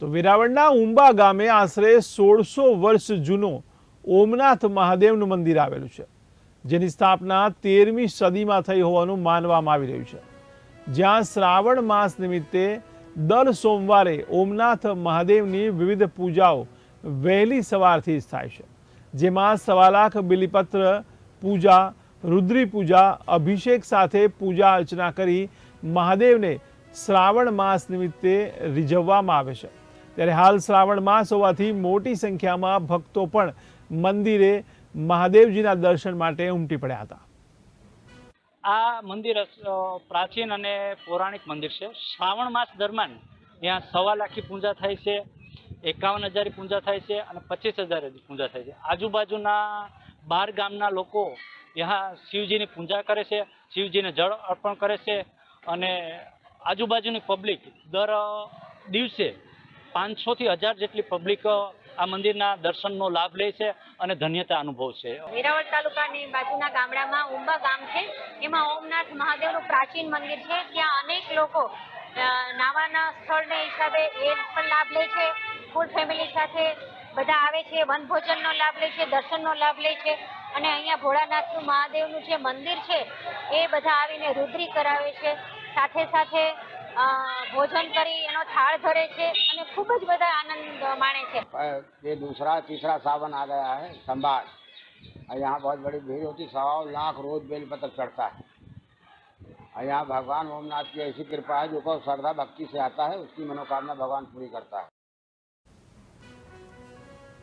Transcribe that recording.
તો વેરાવળના ઉંબા ગામે આશરે સોળસો વર્ષ જૂનો ઓમનાથ મહાદેવનું મંદિર આવેલું છે, જેની સ્થાપના તેરમી સદીમાં થઈ હોવાનું માનવામાં આવી રહ્યું છે. જ્યાં શ્રાવણ માસ નિમિત્તે દર સોમવારે ઓમનાથ મહાદેવની વિવિધ પૂજાઓ વહેલી સવારથી જ થાય છે, જેમાં સવા લાખ બિલીપત્ર પૂજા, રુદ્રી પૂજા, અભિષેક સાથે પૂજા અર્ચના કરી મહાદેવને શ્રાવણ માસ નિમિત્તે રીઝવવામાં આવે છે. ત્યારે હાલ શ્રાવણ માસ હોવાથી મોટી સંખ્યામાં ભક્તો પણ મંદિરે મહાદેવજીના દર્શન માટે ઉમટી પડ્યા હતા. આ મંદિર પ્રાચીન અને પૌરાણિક મંદિર છે. શ્રાવણ માસ દરમિયાન ત્યાં સવા લાખી પૂજા થાય છે, એકાવન હજારની પૂજા થાય છે અને પચીસ હજારની પૂજા થાય છે. આજુબાજુના બાર ગામના લોકો ત્યાં શિવજીની પૂજા કરે છે, શિવજીને જળ અર્પણ કરે છે અને આજુબાજુની પબ્લિક દર દિવસે પાંચસોથી હજાર જેટલી પબ્લિક આ મંદિરના દર્શનનો લાભ લે છે અને ધન્યતા અનુભવ છે. વેરાવળ તાલુકાની બાજુના ગામડામાં ઉંબા ગામ છે. એમાં ઓમનાથ મહાદેવનું પ્રાચીન મંદિર છે. ત્યાં અનેક લોકો નાવાના સ્થળને હિસાબે એ પણ લાભ લે છે. ફૂલ ફેમિલી સાથે બધા આવે છે, વનભોજનનો લાભ લે છે, દર્શનનો લાભ લે છે. અને અહીંયા ભોળાનાથનું મહાદેવનું જે મંદિર છે, એ બધા આવીને રુદ્રી કરાવે છે. સાથે સાથે ભોજન કરી એનો થાળ ધરે છે અને ખૂબ જ બધા આનંદ માણે છે पर ये दूसरा तीसरा सावन आ गया है संभाल और यहाँ बहुत बड़ी भीड़ होती सवा लाख रोज बेल पत्र चढ़ता है और यहाँ भगवान ओमनाथ की ऐसी कृपा है जो को श्रद्धा भक्ति से आता है उसकी मनोकामना भगवान पूरी करता है